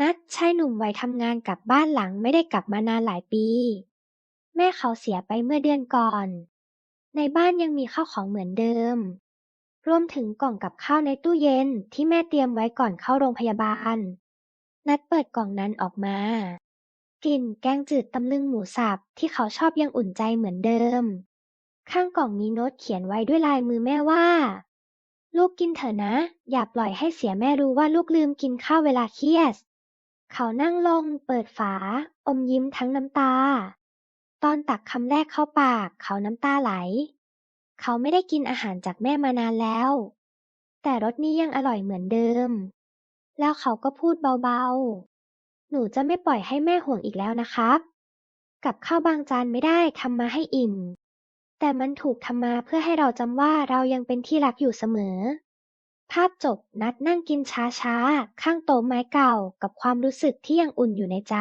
นัดชายหนุ่มวัยทำงานกลับบ้านหลังไม่ได้กลับมานานหลายปี แม่เขาเสียไปเมื่อเดือนก่อน ในบ้านยังมีข้าวของเหมือนเดิม รวมถึงกล่องกับข้าวในตู้เย็นที่แม่เตรียมไว้ก่อนเข้าโรงพยาบาล นัดเปิดกล่องนั้นออกมากลิ่นแกงจืดตำลึงหมูสับที่เขาชอบยังอุ่นใจเหมือนเดิม ข้างกล่องมีโน้ตเขียนไว้ด้วยลายมือแม่ว่า ลูกกินเถอะนะ อย่าปล่อยให้เสียแม่รู้ว่าลูกลืมกินข้าวเวลาเครียด เขานั่งลงเปิดฝา อมยิ้มทั้งน้ำตา ตอนตักคำแรกเข้าปาก เขาน้ำตาไหล เขาไม่ได้กินอาหารจากแม่มานานแล้ว แต่รสนี้ยังอร่อยเหมือนเดิม แล้วเขาก็พูดเบาๆ หนูจะไม่ปล่อยให้แม่ห่วงอีกแล้วนะครับ กับข้าวบางจานไม่ได้ทำมาให้อิ่ม แต่มันถูกทำมาเพื่อให้เราจำว่าเรายังเป็นที่รักอยู่เสมอ ภาพจบนัดนั่งกินช้าๆข้างโต๊ะไม้เก่ากับความรู้สึกที่ยังอุ่นอยู่ในใจ